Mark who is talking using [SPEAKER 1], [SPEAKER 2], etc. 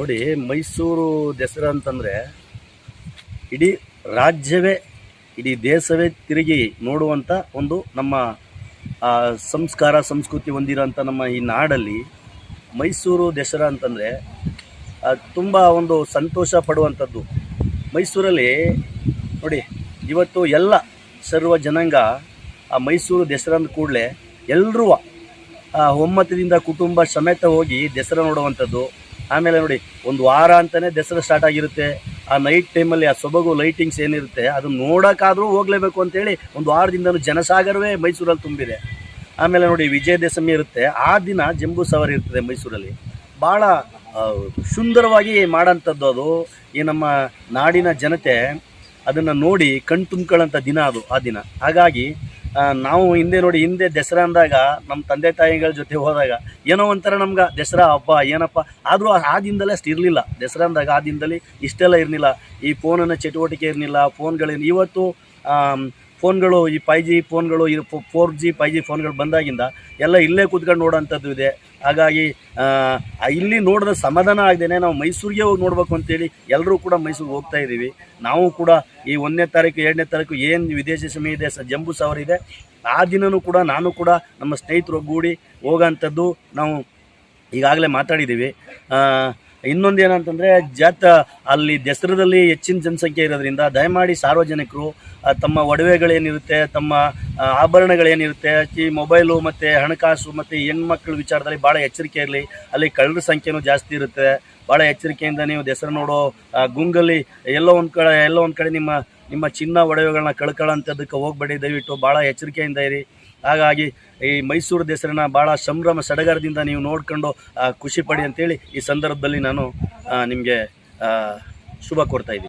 [SPEAKER 1] ನೋಡಿ, ಮೈಸೂರು ದಸರಾ ಅಂತಂದರೆ ಇಡೀ ರಾಜ್ಯವೇ, ಇಡೀ ದೇಶವೇ ತಿರುಗಿ ನೋಡುವಂಥ ಒಂದು ನಮ್ಮ ಸಂಸ್ಕಾರ, ಸಂಸ್ಕೃತಿ ಹೊಂದಿರೋಂಥ ನಮ್ಮ ಈ ನಾಡಲ್ಲಿ ಮೈಸೂರು ದಸರಾ ಅಂತಂದರೆ ತುಂಬ ಒಂದು ಸಂತೋಷ ಪಡುವಂಥದ್ದು. ಮೈಸೂರಲ್ಲಿ ನೋಡಿ, ಇವತ್ತು ಎಲ್ಲ ಸರ್ವ ಜನಾಂಗ ಆ ಮೈಸೂರು ದಸರಾ ಅಂದ ಕೂಡಲೇ ಎಲ್ಲರೂ ಒಮ್ಮತದಿಂದ ಕುಟುಂಬ ಸಮೇತ ಹೋಗಿ ದಸರಾ ನೋಡುವಂಥದ್ದು. ಆಮೇಲೆ ನೋಡಿ, ಒಂದು ವಾರ ಅಂತಲೇ ದಸರಾ ಸ್ಟಾರ್ಟ್ ಆಗಿರುತ್ತೆ. ಆ ನೈಟ್ ಟೈಮಲ್ಲಿ ಆ ಸೊಬಗು ಲೈಟಿಂಗ್ಸ್ ಏನಿರುತ್ತೆ ಅದನ್ನು ನೋಡೋಕ್ಕಾದರೂ ಹೋಗಲೇಬೇಕು ಅಂತೇಳಿ ಒಂದು ವಾರದಿಂದನೂ ಜನಸಾಗರವೇ ಮೈಸೂರಲ್ಲಿ ತುಂಬಿದೆ. ಆಮೇಲೆ ನೋಡಿ, ವಿಜಯದಶಮಿ ಇರುತ್ತೆ. ಆ ದಿನ ಜಂಬೂ ಸವಾರಿ ಇರ್ತದೆ ಮೈಸೂರಲ್ಲಿ. ಭಾಳ ಸುಂದರವಾಗಿ ಮಾಡೋಂಥದ್ದು ಅದು. ಈ ನಮ್ಮ ನಾಡಿನ ಜನತೆ ಅದನ್ನು ನೋಡಿ ಕಣ್ ತುಂಬ್ಕೊಳ್ಳೋಂಥ ದಿನ ಅದು, ಆ ದಿನ. ಹಾಗಾಗಿ ನಾವು ಹಿಂದೆ ನೋಡಿ, ಹಿಂದೆ ದಸರಾ ಅಂದಾಗ, ನಮ್ಮ ತಂದೆ ತಾಯಿಗಳ ಜೊತೆ ಹೋದಾಗ, ಏನೋ ಒಂಥರ ನಮ್ಗೆ ದಸರಾ ಹಬ್ಬ, ಏನಪ್ಪ, ಆದರೂ ಆ ದಿನದಲ್ಲೇ ಅಷ್ಟು ಇರಲಿಲ್ಲ. ದಸರಾ ಅಂದಾಗ ಆ ದಿನದಲ್ಲಿ ಇಷ್ಟೆಲ್ಲ ಇರಲಿಲ್ಲ. ಈ ಫೋನನ್ನು ಚಟುವಟಿಕೆ ಇರಲಿಲ್ಲ, ಫೋನ್ಗಳೇನು, ಇವತ್ತು ಫೋನ್ಗಳು, ಈ ಫೈ ಜಿ ಫೋನ್ಗಳು, ಈ ಫೋರ್ ಜಿ ಫೈ ಜಿ ಫೋನ್ಗಳು ಬಂದಾಗಿಂದ ಎಲ್ಲ ಇಲ್ಲೇ ಕೂತ್ಕೊಂಡು ನೋಡೋಂಥದ್ದು ಇದೆ. ಹಾಗಾಗಿ ಇಲ್ಲಿ ನೋಡಿದ್ರೆ ಸಮಾಧಾನ ಆಗದೇನೆ ನಾವು ಮೈಸೂರಿಗೆ ಹೋಗಿ ನೋಡಬೇಕು ಅಂತೇಳಿ ಎಲ್ಲರೂ ಕೂಡ ಮೈಸೂರಿಗೆ ಹೋಗ್ತಾ ಇದ್ದೀವಿ. ನಾವು ಕೂಡ ಈ ಒಂದನೇ ತಾರೀಕು, ಎರಡನೇ ತಾರೀಕು ಏನು ವಿದೇಶಿ ಸಮಯ ಇದೆ, ಸ, ಜಂಬೂ ಸಾವಿರ ಇದೆ, ಆ ದಿನವೂ ಕೂಡ ನಾನು ಕೂಡ ನಮ್ಮ ಸ್ನೇಹಿತರು ಒಗ್ಗೂಡಿ ಹೋಗೋಂಥದ್ದು ನಾವು ಈಗಾಗಲೇ ಮಾತಾಡಿದ್ದೀವಿ. ಇನ್ನೊಂದು ಏನಂತಂದರೆ ಜಾತ ಅಲ್ಲಿ ದಸರಾದಲ್ಲಿ ಹೆಚ್ಚಿನ ಜನಸಂಖ್ಯೆ ಇರೋದ್ರಿಂದ ದಯಮಾಡಿ ಸಾರ್ವಜನಿಕರು ತಮ್ಮ ಒಡವೆಗಳೇನಿರುತ್ತೆ, ತಮ್ಮ ಆಭರಣಗಳೇನಿರುತ್ತೆ, ಈ ಮೊಬೈಲು ಮತ್ತು ಹಣಕಾಸು ಮತ್ತು ಹೆಣ್ಮಕ್ಳ ವಿಚಾರದಲ್ಲಿ ಭಾಳ ಎಚ್ಚರಿಕೆ ಇರಲಿ. ಅಲ್ಲಿ ಕಳ್ಳರ ಸಂಖ್ಯೆನೂ ಜಾಸ್ತಿ ಇರುತ್ತೆ. ಭಾಳ ಎಚ್ಚರಿಕೆಯಿಂದ ನೀವು ದಸರಾ ನೋಡೋ ಗುಂಗಲ್ಲಿ ಎಲ್ಲೋ ಒಂದು ಕಡೆ, ಎಲ್ಲೋ ಒಂದು ಕಡೆ ನಿಮ್ಮ ನಿಮ್ಮ ಚಿನ್ನ ಒಡವೆಗಳನ್ನ ಕಳ್ಕೊಳ್ಳೋಂಥದ್ದಕ್ಕೆ ಹೋಗಬೇಡಿ, ದಯವಿಟ್ಟು ಭಾಳ ಎಚ್ಚರಿಕೆಯಿಂದ ಇರಿ. ಹಾಗಾಗಿ ಈ ಮೈಸೂರು ದಸರಾನ ಭಾಳ ಸಂಭ್ರಮ ಸಡಗರದಿಂದ ನೀವು ನೋಡ್ಕೊಂಡು ಖುಷಿ ಪಡಿ ಅಂತೇಳಿ ಈ ಸಂದರ್ಭದಲ್ಲಿ ನಾನು ನಿಮಗೆ ಶುಭ ಕೊಡ್ತಾಯಿದ್ದೀನಿ